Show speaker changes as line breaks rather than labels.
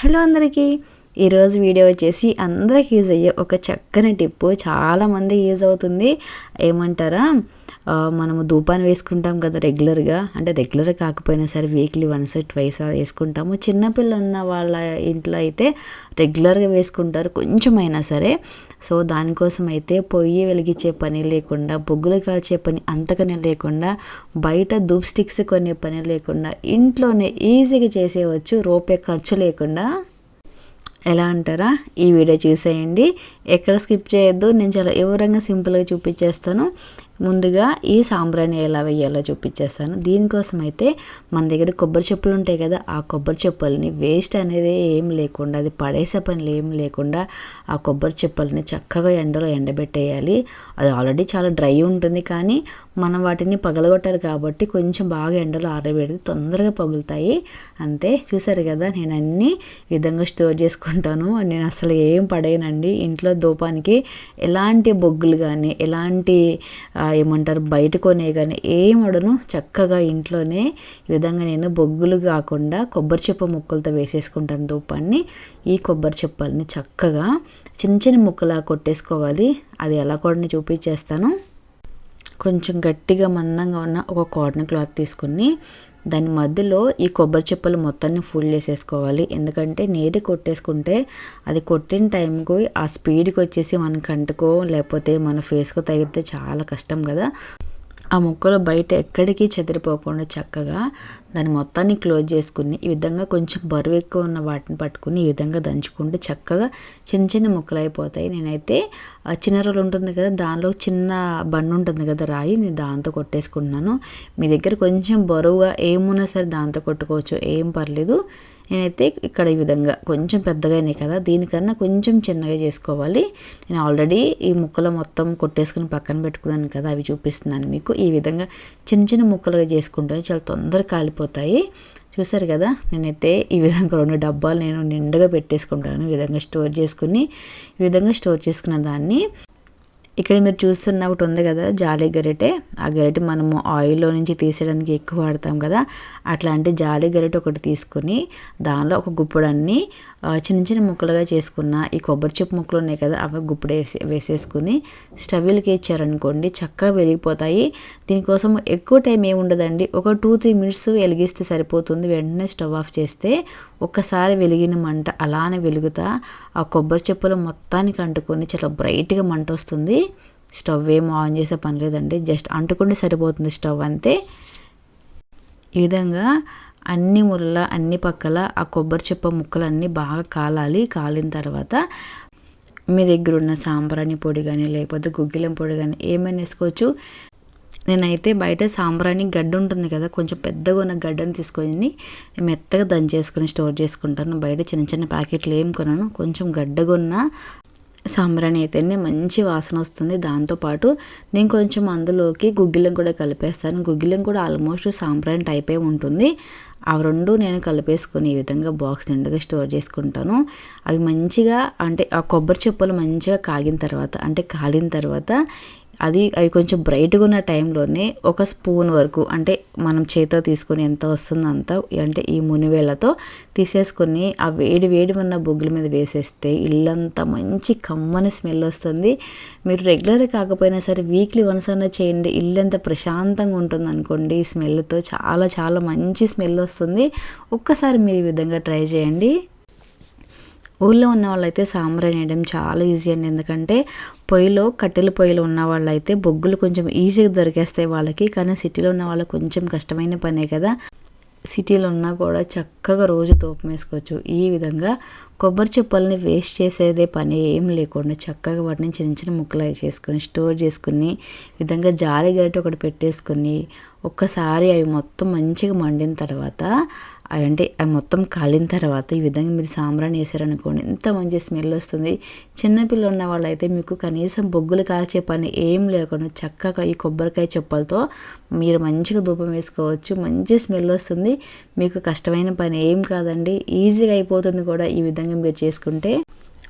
Hello అందరికీ. ఈరోజు video వచ్చేసి అందరికి యూజ్ అయ్యే ఒక చక్కని టిప్పు. చాలామంది యూజ్ అవుతుంది. ఏమంటారా? మనము ధూపాన్ని వేసుకుంటాం కదా రెగ్యులర్గా. అంటే రెగ్యులర్ కాకపోయినా సరే వీక్లీ వన్స్ ట్వైస్ వేసుకుంటాము. చిన్నపిల్లలు ఉన్న వాళ్ళ ఇంట్లో అయితే రెగ్యులర్గా వేసుకుంటారు కొంచెమైనా సరే. సో దానికోసం అయితే పొయ్యి వెలిగించే పని లేకుండా బొగ్గులు కాల్చే పని అంతకనే లేకుండా బయట ధూప్ స్టిక్స్ కొనే పని లేకుండా ఇంట్లోనే ఈజీగా చేసేవచ్చు రూపాయి ఖర్చు లేకుండా. ఎలా అంటారా? ఈ వీడియో చూసేయండి. ఎక్కడ స్కిప్ చేయొద్దు. నేను చాలా వివరంగా సింపుల్గా చూపించేస్తాను. ముందుగా ఈ సాంబ్రాణి ఎలా వేయాలో చూపించేస్తాను. దీనికోసం అయితే మన దగ్గర కొబ్బరి చెప్పులు ఉంటాయి కదా ఆ కొబ్బరి చెప్పుల్ని వేస్ట్ అనేది ఏం లేకుండా అది పడేసే పనులు ఏం లేకుండా ఆ కొబ్బరి చెప్పుల్ని చక్కగా ఎండలో ఎండబెట్టేయాలి. అది ఆల్రెడీ చాలా డ్రై ఉంటుంది కానీ మనం వాటిని పగలగొట్టాలి కాబట్టి కొంచెం బాగా ఎండలో ఆరబెడితే తొందరగా పగులుతాయి. అంతే చూసారు కదా నేను అన్ని విధంగా స్టోర్ చేసుకుంటాను. నేను అసలు ఏం పడేయనండి. ఇంట్లో దూపానికి ఎలాంటి బొగ్గులు కానీ ఎలాంటి ఏమంటారు బయట కొనే కానీ ఏం అడను చక్కగా ఇంట్లోనే ఈ విధంగా నేను బొగ్గులు కాకుండా కొబ్బరి చెప్ప ముక్కలతో వేసేసుకుంటాను దూపాన్ని ఈ కొబ్బరి చెప్పల్ని చక్కగా చిన్న చిన్న ముక్కలా కొట్టేసుకోవాలి. అది ఎలా కూడా చూపించేస్తాను. కొంచెం గట్టిగా మందంగా ఉన్న ఒక కాటన్ క్లాత్ తీసుకుని దాని మధ్యలో ఈ కొబ్బరి చెప్పలు మొత్తాన్ని ఫుల్ చేసేసుకోవాలి. ఎందుకంటే నేది కొట్టేసుకుంటే అది కొట్టిన టైంకు ఆ స్పీడ్కి వచ్చేసి మన కంటుకో లేకపోతే మన ఫేస్కో తగిలితే చాలా కష్టం కదా. ఆ ముక్కలు బయట ఎక్కడికి చెదిరిపోకుండా చక్కగా దాన్ని మొత్తాన్ని క్లోజ్ చేసుకుని ఈ విధంగా కొంచెం బరువు ఎక్కువ ఉన్న వాటిని పట్టుకుని ఈ విధంగా దంచుకుంటే చక్కగా చిన్న చిన్న ముక్కలు అయిపోతాయి. నేనైతే చిన్న రోలు ఉంటుంది కదా దానిలో చిన్న బండి ఉంటుంది కదా రాయి నేను దాంతో కొట్టేసుకుంటున్నాను. మీ దగ్గర కొంచెం బరువుగా ఏమున్నా సరే దాంతో కొట్టుకోవచ్చు ఏం పర్లేదు. నేనైతే ఇక్కడ ఈ విధంగా కొంచెం పెద్దగా అయినాయి కదా దీనికన్నా కొంచెం చిన్నగా చేసుకోవాలి. నేను ఆల్రెడీ ఈ ముక్కలు మొత్తం కొట్టేసుకుని పక్కన పెట్టుకున్నాను కదా అవి చూపిస్తున్నాను మీకు. ఈ విధంగా చిన్న చిన్న ముక్కలుగా చేసుకుంటే చాలా తొందరగా కాలిపోతాయి. చూసారు కదా నేనైతే ఈ విధంగా రెండు డబ్బాలు నేను నిండుగా పెట్టేసుకుంటాను. ఈ విధంగా స్టోర్ చేసుకుని ఈ విధంగా స్టోర్ చేసుకున్న దాన్ని ఇక్కడ మీరు చూస్తున్న ఒకటి ఉంది కదా జాలి గరిటె. ఆ గరిటె మనము ఆయిల్లో నుంచి తీసేయడానికి ఎక్కువ వాడతాం కదా అట్లాంటి జాలి గరిటె ఒకటి తీసుకుని దానిలో ఒక గుప్పుడన్ని చిన్న చిన్న ముక్కలుగా చేసుకున్న ఈ కొబ్బరి చెప్పు ముక్కలు ఉన్నాయి కదా అవి గుప్పుడు వేసే వేసేసుకుని స్టవ్లకి ఇచ్చారనుకోండి చక్కగా వెలిగిపోతాయి. దీనికోసం ఎక్కువ టైం ఏమి ఉండదండి ఒక టూ త్రీ మినిట్స్ వెలిగిస్తే సరిపోతుంది. వెంటనే స్టవ్ ఆఫ్ చేస్తే ఒక్కసారి వెలిగిన మంట అలానే వెలుగుతా. ఆ కొబ్బరి చెప్పులు మొత్తానికి అంటుకొని చాలా బ్రైట్గా మంట వస్తుంది. స్టవ్ ఏం ఆన్ చేసే పని లేదండి. జస్ట్ అంటుకుంటే సరిపోతుంది స్టవ్ అంతే. ఈ విధంగా అన్ని ముళ్ళ అన్ని పక్కల ఆ కొబ్బరి చెప్ప ముక్కలు అన్నీ బాగా కాలాలి. కాలిన తర్వాత మీ దగ్గర ఉన్న సాంబ్రాణి పొడి కానీ లేకపోతే గుగ్గిలం పొడి కానీ ఏమైనా వేసుకోవచ్చు. నేనైతే బయట సాంబ్రాణి గడ్డ ఉంటుంది కదా కొంచెం పెద్దగా ఉన్న గడ్డను తీసుకొని మెత్తగా దంచేసుకొని స్టోర్ చేసుకుంటాను. బయట చిన్న చిన్న ప్యాకెట్లు ఏం కొనను కొంచెం గడ్డగా ఉన్న సాంబ్రాణి అయితేనే మంచి వాసన వస్తుంది. దాంతోపాటు నేను కొంచెం అందులోకి గుగ్గిలం కూడా కలిపేస్తాను. గుగ్గిలం కూడా ఆల్మోస్ట్ సాంబ్రాణి టైపే ఉంటుంది. ఆ రెండు నేను కలిపేసుకొని ఈ విధంగా బాక్స్ నిండుగా స్టోర్ చేసుకుంటాను. అవి మంచిగా అంటే ఆ కొబ్బరి చెప్పులు మంచిగా కాగిన తర్వాత అంటే కాలిన తర్వాత అది అవి కొంచెం బ్రైట్గా ఉన్న టైంలోనే ఒక స్పూన్ వరకు అంటే మనం చేతితో తీసుకొని ఎంత వస్తుందో అంత అంటే ఈ మునివేళ్ళతో తీసేసుకొని ఆ వేడి వేడి ఉన్న బొగ్గుల మీద వేసేస్తే ఇల్లంతా మంచి కమ్మని స్మెల్ వస్తుంది. మీరు రెగ్యులర్ కాకపోయినా సరే వీక్లీ వన్స్ అన్న చేయండి. ఇల్లు ఎంత ప్రశాంతంగా ఉంటుంది అనుకోండి. ఈ స్మెల్తో చాలా చాలా మంచి స్మెల్ వస్తుంది. ఒక్కసారి మీరు ఈ విధంగా ట్రై చేయండి. ఊళ్ళో ఉన్న వాళ్ళైతే సాంబ్రాణి వేయడం చాలా ఈజీ అండి. ఎందుకంటే పొయ్యిలో కట్టెల పొయ్యిలో ఉన్న వాళ్ళైతే బొగ్గులు కొంచెం ఈజీగా దొరికేస్తాయి వాళ్ళకి. కానీ సిటీలో ఉన్న వాళ్ళకి కొంచెం కష్టమైన పనే కదా. సిటీలో ఉన్నా కూడా చక్కగా రోజు తోపం వేసుకోవచ్చు. ఈ విధంగా కొబ్బరి చెప్పల్ని వేస్ట్ చేసేదే పని ఏం లేకుండా చక్కగా వాటిని చిన్న చిన్న ముక్కలు చేసుకొని స్టోర్ చేసుకుని విధంగా జాలి గరిటె ఒకటి పెట్టేసుకొని ఒక్కసారి అవి మొత్తం మంచిగా మండిన తర్వాత అంటే అవి మొత్తం కాలిన తర్వాత ఈ విధంగా మీరు సాంబ్రాన్ని వేసారనుకోండి ఎంత మంచి స్మెల్ వస్తుంది. చిన్నపిల్లలు ఉన్న వాళ్ళైతే మీకు కనీసం బొగ్గులు కాల్చే పని ఏం లేకుండా చక్కగా ఈ కొబ్బరికాయ చెప్పలతో మీరు మంచిగా ధూపం వేసుకోవచ్చు. మంచి స్మెల్ వస్తుంది. మీకు కష్టమైన పని ఏం కాదండి. ఈజీగా అయిపోతుంది కూడా ఈ విధంగా మీరు చేసుకుంటే.